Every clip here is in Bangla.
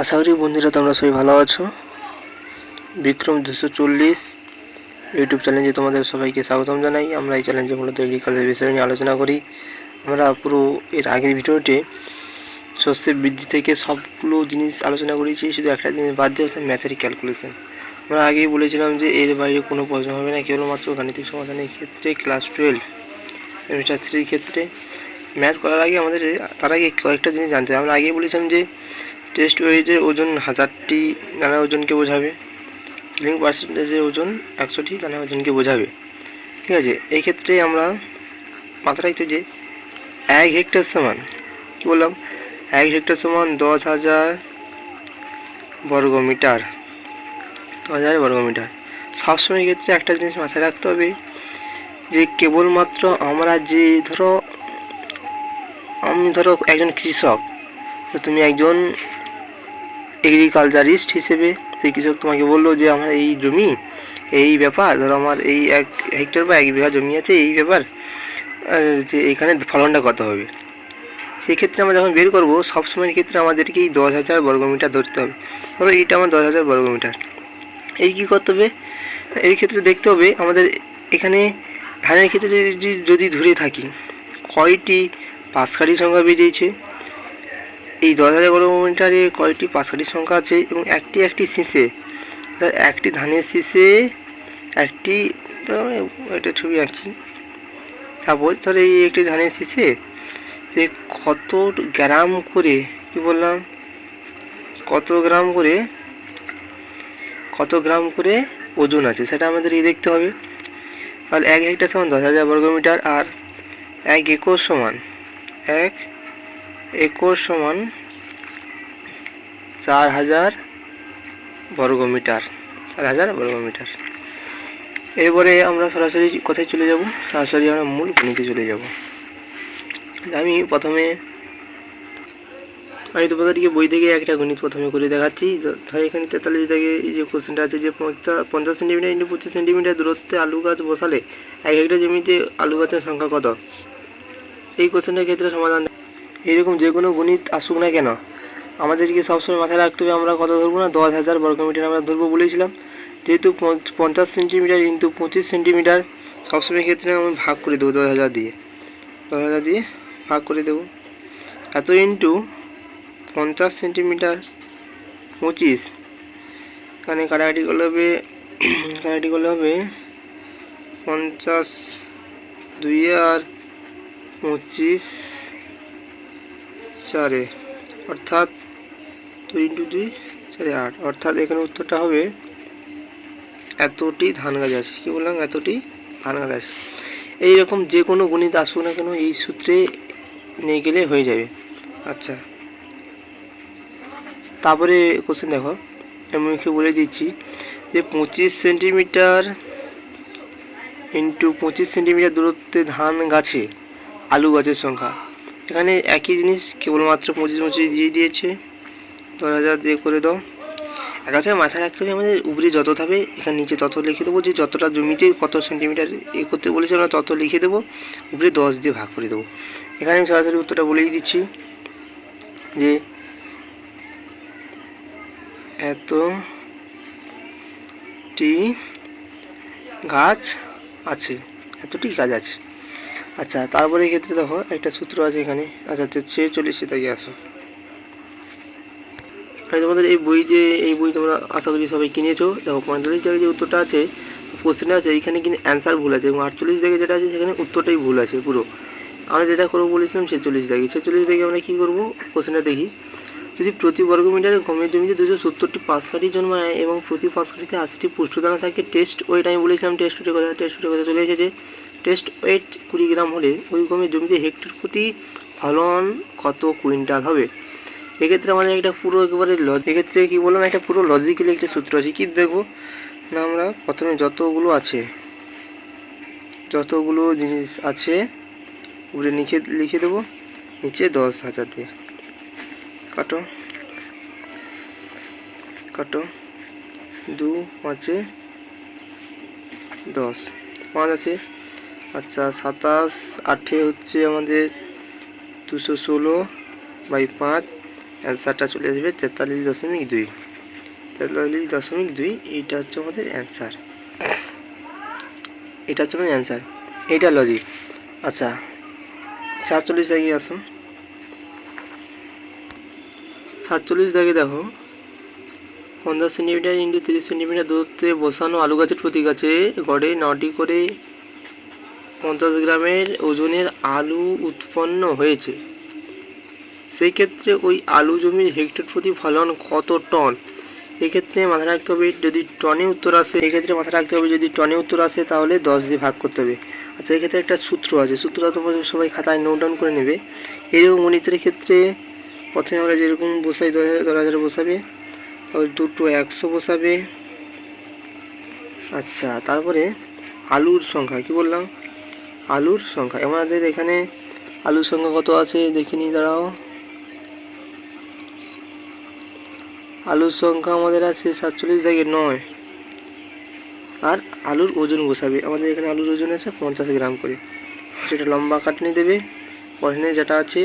আশা করি বন্ধুরা তোমরা সবাই ভালো আছো। বিক্রম দুশো চল্লিশ ইউটিউব চ্যানেলে তোমাদের সবাইকে স্বাগতম জানাই। আমরা এই চ্যালেঞ্জে মূলত এগ্রিকালচার বিষয় নিয়ে আলোচনা করি। আমরা পুরো এর আগের ভিডিওতে শস্যের বৃদ্ধি থেকে সবগুলো জিনিস আলোচনা করেছি, শুধু একটা জিনিস বাদ দিয়ে হচ্ছে ম্যাথের ক্যালকুলেশন আমরা আগেই বলেছিলাম যে এর বাইরে কোনো প্রশ্ন হবে না, কেবলমাত্র গাণিতিক সমাধানের ক্ষেত্রে ক্লাস টুয়েলভ সেমিস্টার থ্রির ক্ষেত্রে ম্যাথ করার আগে আমাদের, তার আগে কয়েকটা জিনিস জানতে হবে। আমরা আগেই বলেছিলাম যে টেস্ট ওয়েজের ওজন হাজারটি নানা ওজনকে বোঝাবে। লিঙ্ক পার্সেন্টেজের ওজন একশোটি নানা ওজনকে বোঝাবে। ঠিক আছে? এই ক্ষেত্রে আমরা মাথায় রাখতে যে এক হেক্টর সমান, কী বললাম? এক হেক্টর সমান দশ হাজার বর্গমিটার। দশ হাজার বর্গমিটার। সবসময় ক্ষেত্রে একটা জিনিস মাথায় রাখতে হবে যে কেবলমাত্র আমরা যে ধরো, আমি ধরো একজন কৃষক, তো তুমি একজন এগ্রিকালচারিস্ট হিসেবে, সেই কৃষক তোমাকে বলল যে, আমার এই জমি, এই ব্যাপার, ধরো আমার এই এক হেক্টর বা এক বিঘা জমি আছে, এই ব্যাপার যে এখানে ফলনটা কত হবে? সেক্ষেত্রে আমরা যখন বের করব সবসময়ের ক্ষেত্রে আমাদেরকে এই দশ হাজার বর্গমিটার ধরতে হবে। ধরো এইটা আমার দশ হাজার বর্গমিটার এই কী করতে হবে? এই ক্ষেত্রে দেখতে হবে, আমাদের এখানে ধানের ক্ষেত্রে যদি যদি ধরে থাকি, কয়টি পাঁচকাঠি সংখ্যা বেরিয়েছে? এই দশ হাজার বর্গমিটারে কয়টি পাঁচকাঠি সংখ্যা আছে এবং একটি একটি শীষে একটি ধানের শীষে একটি একটা ছবি আঁকছি। তারপর ধর এই একটি ধানের শীষে সে কত গ্রাম করে, কি বললাম? কত গ্রাম করে, কত গ্রাম করে ওজন আছে, সেটা আমাদেরকে দেখতে হবে। তাহলে এক হেক্টর সমান দশ হাজার বর্গমিটার আর এক একর সমান এক একর সমান চার হাজার বর্গমিটার, চার হাজার বর্গমিটার। এরপরে আমরা সরাসরি কোথায় চলে যাব? সরাসরি আমরা মূল গণিতে চলে যাব। আমি প্রথমে, আমি তোমাদেরকে বই থেকে একটা গণিত প্রথমে করে দেখাচ্ছি। ধর এখানে তেতাল্লিশ থেকে যে কোশ্চেনটা আছে যে পঞ্চাশ সেন্টিমিটার ইন্টু পঁচিশ সেন্টিমিটার দূরত্বে আলু গাছ বসালে এক হেক্টর জমিতে আলু গাছের সংখ্যা কত? এই কোশ্চেনটার ক্ষেত্রে সমাধান এরকম যে কোনো গণিত আসুক না কেন, আমাদেরকে সবসময় মাথায় রাখতে হবে আমরা কত ধরবো না? দশ হাজার বর্গমিটার আমরা ধরবো বলেছিলাম। যেহেতু পঞ্চাশ সেন্টিমিটার ইন্টু পঁচিশ সেন্টিমিটার, সবসময় ক্ষেত্রে আমি ভাগ করে দেবো দশ হাজার দিয়ে। দশ হাজার দিয়ে ভাগ করে দেবো। এত ইন্টু পঞ্চাশ সেন্টিমিটার পঁচিশ, এখানে কাটাকাটি করলে হবে, কাটাকাটি করলে হবে পঞ্চাশ দুই আর পঁচিশ চারে, অর্থাৎ দুই ইন্টু দুই চারে আট। অর্থাৎ এখানে উত্তরটা হবে এতটি ধান গাছ আছে। কী বললাম? এতটি ধান গাছ আছে। এইরকম যে কোনো গণিত আসুক না কেন এই সূত্রে নিয়ে গেলে হয়ে যাবে। আচ্ছা। তারপরে কোশ্চেন দেখো। আমি মুখে বলে দিচ্ছি যে পঁচিশ সেন্টিমিটার ইন্টু পঁচিশ সেন্টিমিটার দূরত্বে ধান গাছে, আলু গাছের সংখ্যা। এখানে একই জিনিস, কেবলমাত্র পঁচিশ পঁচিশ দিয়ে দিয়েছে। দশ হাজার দিয়ে করে দাও। এক কথা মাথায় রাখতে হবে আমাদের উপরে যত থাকবে, এখানে নিচে তত লিখে দেবো যে যতটা জমিতে কত সেন্টিমিটার এ করতে বলেছে আমরা তত লিখে দেবো। উপরে দশ দিয়ে ভাগ করে দেবো। এখানে আমি সরাসরি উত্তরটা বলেই দিচ্ছি যে এতটি গাছ আছে এতটি গাছ আছে। আচ্ছা তারপরে ক্ষেত্রে দেখো, একটা সূত্র আছে এখানে। আচ্ছা ছেচল্লিশে থেকে আসো। তোমাদের এই বই যে, এই বই তোমরা আশা করি সবাই কিনেছো, দেখো, পঁয়তাল্লিশ জায়গায় যে উত্তরটা আছে কোশ্চেনটা আছে এইখানে কিন্তু অ্যান্সার ভুল আছে, এবং আটচল্লিশ জায়গায় যেটা আছে, সেখানে উত্তরটাই ভুল আছে, পুরো। আমরা যেটা করব বলেছিলাম, ছেচল্লিশ জায়গায়। ছেচল্লিশ জায়গায় আমরা কী করব? কোশ্চেনটা দেখি। যদি প্রতি বর্গ মিটারে গমের জমিতে দুশো সত্তরটি পাঁচকাঠি জন্মায়, এবং প্রতি পাঁচকাঠিতে আশিটি পুষ্টদানা থাকে টেস্ট ওইটা আমি বলেছিলাম টেস্ট ওয়েটের কথা টেস্ট ওয়েটের কথা চলে এসেছে। টেস্ট ওয়েট কুড়ি গ্রাম হলে ওই গমের জমিতে হেক্টর প্রতি ফলন কত কুইন্টাল হবে? এক্ষেত্রে আমাদের একটা পুরো একেবারে এক্ষেত্রে কী বললাম? একটা পুরো লজিক্যালি একটা সূত্র আছে। কী দেখব? না, আমরা প্রথমে যতগুলো আছে, যতগুলো জিনিস আছে উপরে নিচে লিখে দেবো। নিচে দশ হাজার দিয়ে কাটো। কাটো। দু পাঁচে দশ। পাঁচ আছে। আচ্ছা সাতাশ, আটে হচ্ছে আমাদের দুশো ষোলো বাই পাঁচ। অ্যান্সারটা চলে আসবে তেতাল্লিশ দশমিক দুই। তেতাল্লিশ দশমিক দুই, এইটা হচ্ছে আমাদের অ্যান্সার। এটা হচ্ছে আমাদের অ্যান্সার। এইটা লজিক আচ্ছা সাতচল্লিশ এগিয়ে আসো সাতচল্লিশ দাগে দেখো। পঞ্চাশ সেন্টিমিটার ইন্টু তিরিশ সেন্টিমিটার দূরত্বে বসানো আলু গাছের প্রতি গাছে গড়ে নটি করে পঞ্চাশ গ্রামের ওজনের আলু উৎপন্ন হয়েছে। সেই ক্ষেত্রে ওই আলু জমির হেক্টর প্রতি ফলন কত টন? এক্ষেত্রে মাথায় রাখতে হবে, যদি টনে উত্তর আসে, এক্ষেত্রে মাথায় রাখতে হবে, যদি টনে উত্তর আসে, তাহলে দশ দিয়ে ভাগ করতে হবে। আচ্ছা এক্ষেত্রে একটা সূত্র আছে, সূত্রটা তোমরা সবাই খাতায় নোট ডাউন করে নেবে। এরকম গণিতের ক্ষেত্রে প্রথমে আমরা যেরকম বসাই দশ হাজার বসাবে, তারপর দুটো একশো বসাবে। আচ্ছা তারপরে আলুর সংখ্যা, কি বললাম? আলুর সংখ্যা। আমাদের এখানে আলুর সংখ্যা কত আছে দেখে নিই, দাঁড়াও। আলুর সংখ্যা আমাদের আছে সাতচল্লিশ থেকে নয়। আর আলুর ওজন বসাবে আমাদের এখানে আলুর ওজন আছে পঞ্চাশ গ্রাম করে। সেটা লম্বা কাটনি দেবে। পয়সনে যেটা আছে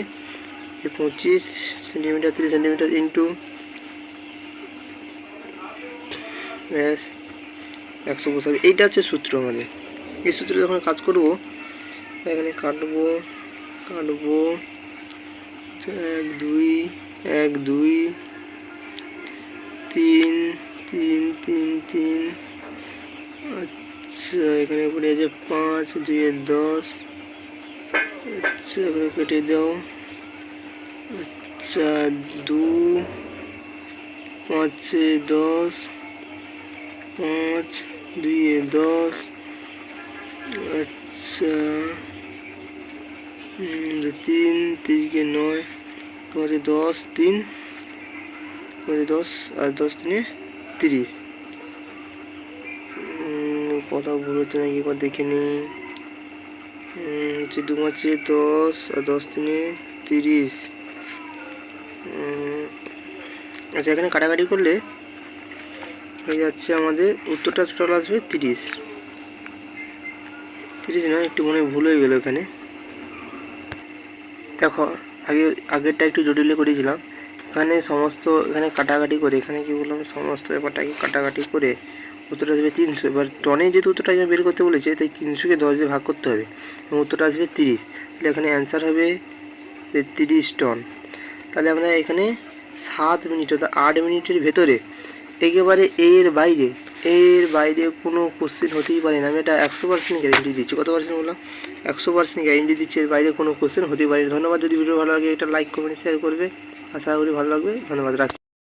পঁচিশ সেন্টিমিটার, তিরিশ সেন্টিমিটার ইন্টু একশো বসাবে এইটা হচ্ছে সূত্র আমাদের। এই সূত্রে যখন কাজ করব এখানে কাটবো কাটবো। এক, দুই এক, দুই, তিন তিন তিন তিন। আচ্ছা এখানে পড়ে আছে পাঁচ দুইয়ে দশ। আচ্ছা এখানে কেটে দাও। আচ্ছা দু, পাঁচে, দশ, পাঁচ দুইয়ে দশ। আচ্ছা। তিন তিনকে নয় তোমার দশ, তিন তোমার দশ, আর দশ তিনে তিরিশ। কথা ভুল হচ্ছে নাকি একবার দেখে নিই হচ্ছে দু মাসে দশ, আর দশ তিনে তিরিশ। আচ্ছা এখানে কাটাকাটি করলে হয়ে যাচ্ছে আমাদের উত্তরটা টোটাল আসবে তিরিশ। তিরিশ নয়, একটু মনে ভুল হয়ে গেলো এখানে। দেখো, আগে, আগেরটা একটু জটিলে করেছিলাম। এখানে সমস্ত, এখানে কাটাকাটি করে, এখানে কি বললাম, সমস্ত ব্যাপারটাকে কাটাকাটি করে উত্তরটা আসবে তিনশো। এবার টনে যেহেতু উত্তরটা বের করতে বলেছে, তাই তিনশোকে দশ দিয়ে ভাগ করতে হবে। এবং উত্তরটা আসবে তিরিশ। তাহলে এখানে অ্যান্সার হবে তিরিশ টন। তাহলে আমরা এখানে সাত মিনিট, অর্থাৎ আট মিনিটের ভেতরে, একেবারে এর বাইরে এর বাইরে কোনো কোশ্চেন হতেই পারে না। আমি এটা একশো পার্সেন্ট গ্যারেন্টি দিচ্ছি। কত পার্সেন্ট বললাম? একশো পার্সেন্ট গ্যারেন্টি দিচ্ছি, এর বাইরে কোনো কোশ্চেন হতেই পারে ধন্যবাদ। যদি ভিডিও ভালো লাগে, এটা লাইক কমেন্ট শেয়ার করবে। আশা করি ভালো লাগবে। ধন্যবাদ। রাখছি।